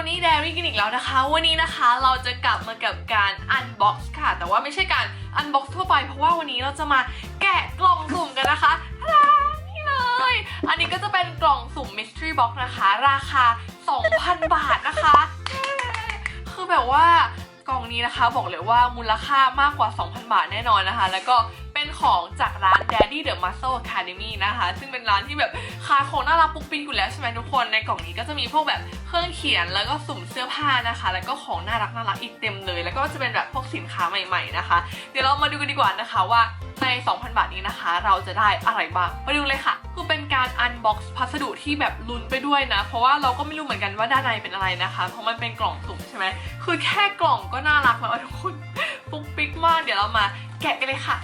นนี่แดรี่กันอีกแล้วนะคะ วันนี้นะคะเราจะกลับมากับการอันบ็อกซ์ค่ะ แต่ว่าไม่ใช่การอันบ็อกซ์ทั่วไป เพราะว่าวันนี้เราจะมาแกะกล่องสุ่มกันนะคะทาดานี่เลย อันนี้ก็จะเป็นกล่องสุ่ม mystery box นะคะ ราคา 2,000 บาทนะคะ คือแบบว่ากล่องนี้นะคะบอกเลยว่ามูลค่ามากกว่า 2,000 บาทแน่นอนนะคะ แล้วก็ เป็นของจากร้าน Daddy the Muscle Academy นะคะ ซึ่งเป็นร้านที่แบบขายของน่ารักปุ๊กปิ๊กอยู่แล้วใช่ไหมทุกคนในกล่องนี้ก็จะมีพวกแบบเครื่องเขียนแล้วก็สุ่มเสื้อผ้านะคะ แล้วก็ของน่ารักน่ารักอีกเต็มเลย แล้วก็จะเป็นแบบพวกสินค้าใหม่ ๆนะคะ เดี๋ยวเรามาดูกันดีกว่านะคะว่าใน 2,000 บาทนี้นะคะ เราจะได้อะไรบ้างมาดูเลยค่ะ คือเป็นการอันบ็อกซ์พัสดุที่แบบลุ้นไปด้วยนะ เพราะว่าเราก็ไม่รู้เหมือนกันว่าด้านในเป็นอะไรนะคะ เพราะมันเป็นกล่องสุ่มใช่ไหมคือแค่กล่องก็น่ารักแล้วทุกคนปุ๊กปิ๊กมากเดี๋ยวเรามาแกะกันเลยค่ะ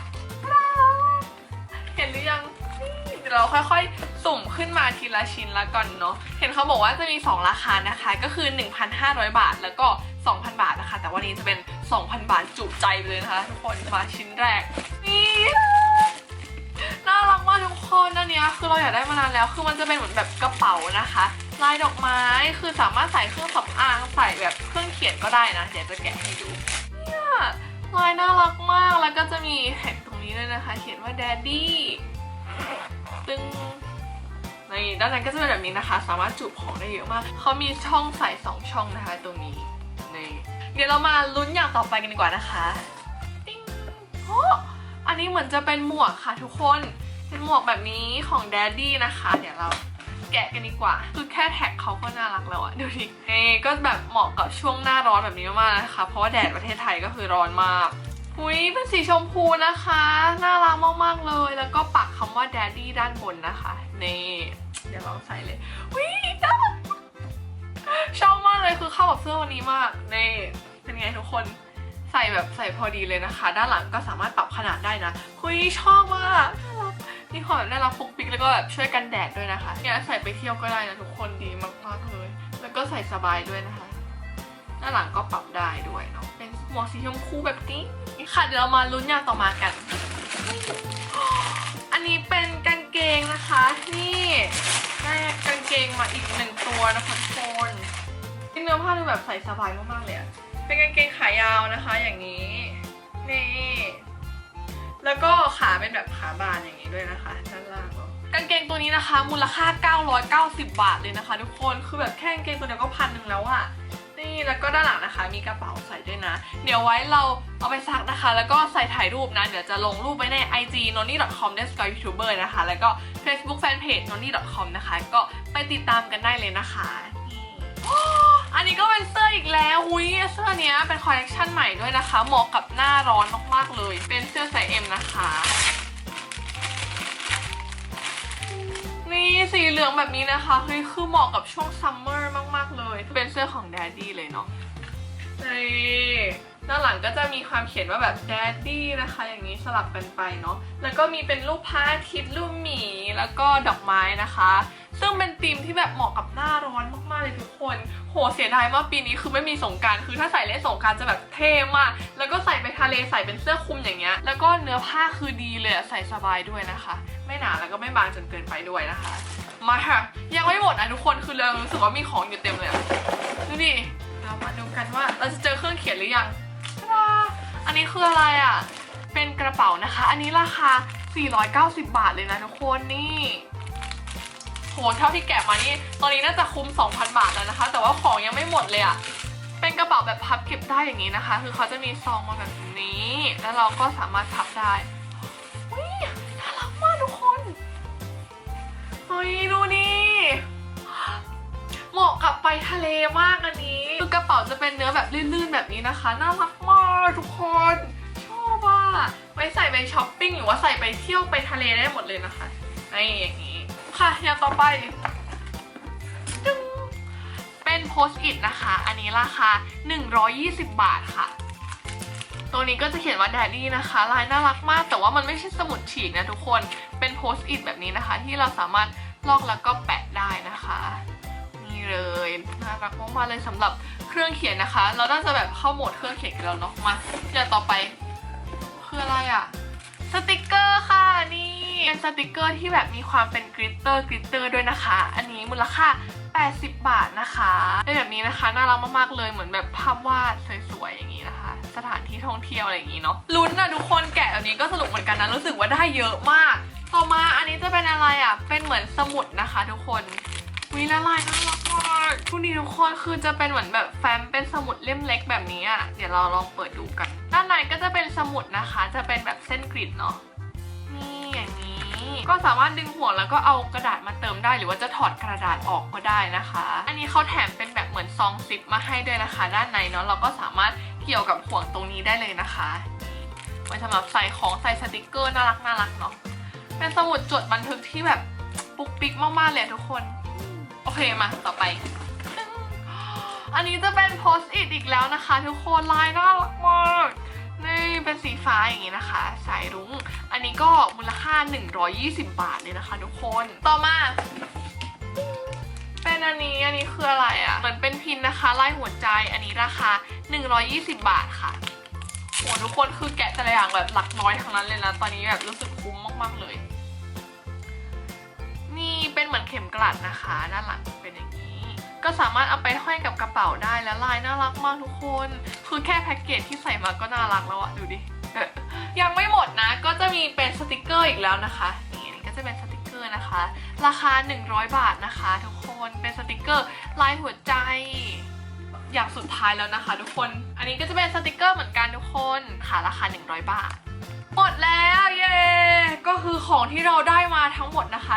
เห็นหรือยังนี่เดี๋ยวเราค่อยๆ สุ่มขึ้นมาทีละชิ้นละก่อนเนาะ เห็นเขาบอกว่าจะมี 2 ราคานะคะ ก็คือ 1,500 บาทแล้วก็ 2,000 บาทนะคะ แต่วันนี้จะเป็น 2,000 บาทจุใจไปเลยนะคะทุกคนมาชิ้นแรก นี่น่ารักมากทุกคนอันเนี้ยคือเราอยากได้มานานแล้ว คือมันจะเป็นเหมือนแบบกระเป๋านะคะ ลายดอกไม้คือสามารถใส่เครื่องสำอางใส่แบบเครื่องเขียนก็ได้นะเดี๋ยวจะแกะให้ดูเนี่ยลายน่ารักมากแล้วก็จะมีแท็กตรง นี้ด้วยนะคะ เขียนว่า daddy ตึงในด้านในก็จะเป็นแบบนี้นะคะ สามารถจุของได้เยอะมาก เขามีช่องใส่สองช่องนะคะ ตรงนี้นี่เดี๋ยวเรามาลุ้นอย่างต่อไปกันดีกว่านะคะติ้งโอ้อันนี้เหมือนจะเป็นหมวกค่ะทุกคน เป็นหมวกแบบนี้ของ daddy นะคะ เดี๋ยวเราแกะกันดีกว่า คือแค่แท็กเขาก็น่ารักแล้วอะดูดิเอ้ก็แบบเหมาะกับช่วงหน้าร้อนแบบนี้มากๆนะคะ เพราะว่าแดดประเทศไทยก็คือร้อนมาก หุยเป็นสีชมพูนะคะ น่ารักมากๆเลย แล้วก็ปักคำว่า daddy ด้านบนนะคะ นี่ เดี๋ยวลองใส่เลยหุยน่ารักชอบมากเลยคือเข้ากับเสื้อวันนี้มาก นี่ เป็นไงทุกคนใส่แบบใส่พอดีเลยนะคะ ด้านหลังก็สามารถปรับขนาดได้นะหุยชอบมากน่ารักมีความแบบน่ารักปุกปิกแล้วก็แบบช่วยกันแดดด้วยนะคะเนี่ยใส่ไปเที่ยวก็ได้นะทุกคนดีมากๆเลย แล้วก็ใส่สบายด้วยนะคะ ด้านหลังก็ปรับได้ด้วยเนาะ หมวกสีชมพูแบบนี้ค่ะเดี๋ยวเรามาลุ้นอย่างต่อมากัน อันนี้เป็นกางเกงนะคะนี่ได้กางเกงมาอีกหนึ่งตัวนะคะทุกคนเนื้อผ้าดูแบบใส่สบายมากๆเลยอะเป็นกางเกงขายาวนะคะอย่างนี้นี่แล้วก็ขาเป็นแบบขาบานอย่างนี้ด้วยนะคะด้านล่างก็กางเกงตัวนี้นะคะ มูลค่า 990 บาทเลยนะคะ ทุกคนคือแบบแค่กางเกงตัวเดียวก็พันหนึ่งแล้วอะ นี่แล้วก็ด้านหลังนะคะ มีกระเป๋าใส่ด้วยนะ เดี๋ยวไว้เราเอาไปซักนะคะ แล้วก็ใส่ถ่ายรูปนะ เดี๋ยวจะลงรูปไว้ใน IG nonni.com d e s k y YouTuber นะคะ แล้วก็ Facebook Fanpage nonni.com นะคะ ก็ไปติดตามกันได้เลยนะคะนี่อันนี้ก็เป็นเสื้ออีกแล้วอุ้ยเสื้อเนี้ยเป็นคอลเลคชันใหม่ด้วยนะคะ เหมาะกับหน้าร้อนมากๆเลย เป็นเสื้อไซส์ M นะคะนี่สีเหลืองแบบนี้นะคะเฮ้ยคือเหมาะกับช่วงซัมเมอร์มาก ๆเลยเป็นเสื้อของ Daddy เลยเนาะนี่ด้านหลังก็จะมีความเขียนว่าแบบ Daddy นะคะ อย่างนี้สลับกันไปเนาะแล้วก็มีเป็นรูปพระอาทิตย์รูปหมีแล้วก็ดอกไม้นะคะ ซึ่งเป็นธีมที่แบบเหมาะกับหน้าร้อนมากๆเลยทุกคน โหเสียดายมากปีนี้คือไม่มีสงกรารคือถ้าใส่เล่นสงกรารจะแบบเท่มาก แล้วก็ใส่ไปทะเลใส่เป็นเสื้อคลุมอย่างเงี้ยแล้วก็เนื้อผ้าคือดีเลยอะใส่สบายด้วยนะคะ ไม่หนาแล้วก็ไม่บางจนเกินไปด้วยนะคะ มาค่ะ ยังไม่หมดนะทุกคนคือเรารู้สึกว่ามีของอยู่เต็มเลยอะดูดิเรามาดูกันว่าเราจะเจอเครื่องเขียนหรือยังตาดาอันนี้คืออะไรอะ เป็นกระเป๋านะคะ อันนี้ราคา 490 บาทเลยนะทุกคนนี่โหเท่าที่แกะมานี่ ตอนนี้น่าจะคุ้ม 2,000 บาทแล้วนะคะ แต่ว่าของยังไม่หมดเลยอะเป็นกระเป๋าแบบพับเก็บได้อย่างนี้นะคะ คือเขาจะมีซองมาแบบนี้ แล้วเราก็สามารถพับได้ ไปทะเลมากอันนี้คือกระเป๋าจะเป็นเนื้อแบบลื่นๆแบบนี้นะคะ น่ารักมากทุกคนชอบอะไว้ใส่ไปช้อปปิ้งหรือว่าใส่ไปเที่ยวไปทะเลได้หมดเลยนะคะนี่อย่างนี้ค่ะอย่างต่อไปตึ้งเป็นโพสต์อิทนะคะ อันนี้ราคา 120 บาทค่ะตรงนี้ก็จะเขียนว่า Daddy นะคะ ลายน่ารักมาก แต่ว่ามันไม่ใช่สมุดฉีกนะทุกคน เป็นโพสต์อิทแบบนี้นะคะ ที่เราสามารถลอกแล้วก็แปะได้นะคะ เลยน่ารักมากๆเลยสำหรับเครื่องเขียนนะคะ เราน่าจะแบบเข้าโหมดเครื่องเขียนกันแล้วเนาะมาอย่างต่อไปคืออะไรอะสติกเกอร์ค่ะนี่เป็นสติกเกอร์ที่แบบมีความเป็นกริตเตอร์กริตเตอร์ด้วยนะคะ อันนี้มูลค่า 80 บาทนะคะเป็นแบบนี้นะคะน่ารักมากๆเลยเหมือนแบบภาพวาดสวยๆอย่างนี้นะคะ สถานที่ท่องเที่ยวอะไรอย่างนี้เนาะลุ้นนะทุกคนแกะแบบนี้ก็สนุกเหมือนกันนะรู้สึกว่าได้เยอะมาก ต่อมาอันนี้จะเป็นอะไรอะเป็นเหมือนสมุดนะคะ ทุกคน วิละลายน่ารักมากทุกนี้ทุกคนคือจะเป็นเหมือนแบบแฟ้มเป็นสมุดเล่มเล็กแบบนี้อะ เดี๋ยวเราลองเปิดดูกัน ด้านในก็จะเป็นสมุดนะคะ จะเป็นแบบเส้นกริดเนาะ นี่อย่างนี้ ก็สามารถดึงหัวแล้วก็เอากระดาษมาเติมได้ หรือว่าจะถอดกระดาษออกก็ได้นะคะ อันนี้เขาแถมเป็นแบบเหมือนซองซิปมาให้ด้วยนะคะ ด้านในเนาะเราก็สามารถเกี่ยวกับห่วงตรงนี้ได้เลยนะคะไว้สำหรับใส่ของใส่สติกเกอร์น่ารักน่ารักเนาะ เป็นสมุดจดบันทึกที่แบบปุกปิ๊กมากๆเลยทุกคน เคมาต่อไป อันนี้จะเป็นโพสต์อิทอีกแล้วนะคะ ทุกคนลายน่ารักมากนี่เป็นสีฟ้าอย่างนี้นะคะ สายรุ้ง อันนี้ก็มูลค่า 120 บาทเลยนะคะทุกคน ต่อมา เป็นอันนี้ อันนี้คืออะไรอะ่ะ เหมือนเป็นพินนะคะไล่หัวใจ อันนี้ราคา 120 บาทค่ะโหทุกคนคือแกะแต่ละอย่างแบบหลักน้อยทั้งนั้นเลยนะ ตอนนี้แบบรู้สึกคุ้มมากๆเลย ลัดนะคะ ด้านหลังเป็นอย่างนี้ ก็สามารถเอาไปห้อยกับกระเป๋าได้และลายน่ารักมากทุกคน คือแค่แพ็กเกจที่ใส่มาก็น่ารักแล้วอะดูดิยังไม่หมดนะ ก็จะมีเป็นสติกเกอร์อีกแล้วนะคะนี่ก็จะเป็นสติกเกอร์นะคะ ราคา 100 บาทนะคะ ทุกคนเป็นสติกเกอร์ลายหัวใจอย่างสุดท้ายแล้วนะคะ ทุกคน อันนี้ก็จะเป็นสติกเกอร์เหมือนกันทุกคนค่ะราคา 100 บาท หมดแล้วเย้ก็คือของที่เราได้มาทั้งหมดนะคะ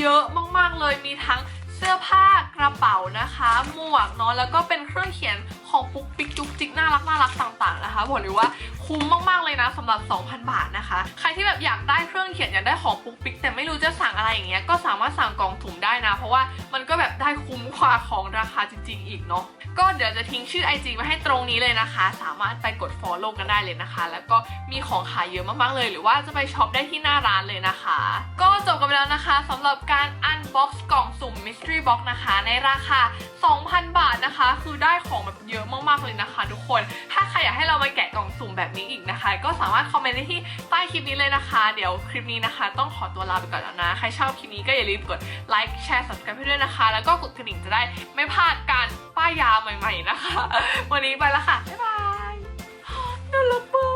เยอะมากๆเลยมีทั้งเสื้อผ้ากระเป๋านะคะ หมวกเนาะแล้วก็เป็นเครื่องเขียนของปุ๊กปิ๊กจุ๊กจิกน่ารักน่ารักต่างๆนะคะบอกเลยว่าคุ้มมากๆเลยนะสำหรับ 2,000 บาทนะคะ ใครที่แบบอยากได้เครื่องเขียนอยากได้ของปุ๊กปิ๊กแต่ไม่รู้จะสั่งอะไรอย่างเงี้ยก็สามารถสั่งกล่องถุงได้นะ เพราะว่ามันก็แบบ ได้คุ้มกว่าของราคาจริง ๆ อีกเนาะก็เดี๋ยวจะทิ้งชื่อ IG ไว้ให้ตรงนี้เลยนะคะ สามารถไปกด follow กันได้เลยนะคะ แล้วก็มีของขายเยอะมากๆเลย หรือว่าจะไปช็อปได้ที่หน้าร้านเลยนะคะ ก็จบกันไปแล้วนะคะสำหรับการ unbox กล่องสุ่ม mystery box นะคะ ในราคา 2,000 บาทนะคะ คือได้ของแบบเยอะมากๆเลยนะคะ ทุกคนถ้าใครอยากให้เรามาแกะกล่องสุ่มแบบนี้อีกนะคะ ก็สามารถคอมเมนต์ได้ที่ใต้คลิปนี้เลยนะคะ เดี๋ยวคลิปนี้นะคะ ต้องขอตัวลาไปก่อนแล้วนะใครชอบคลิปนี้ก็อย่าลืมกดไลค์แชร์ subscribe ให้ด้วยนะคะ แล้วก็กดกระดิ่งจะได้ไม่พลาดการป้ายยาใหม่ ๆนะคะ วันนี้ไปแล้วค่ะ บ๊ายบายน่ารักมาก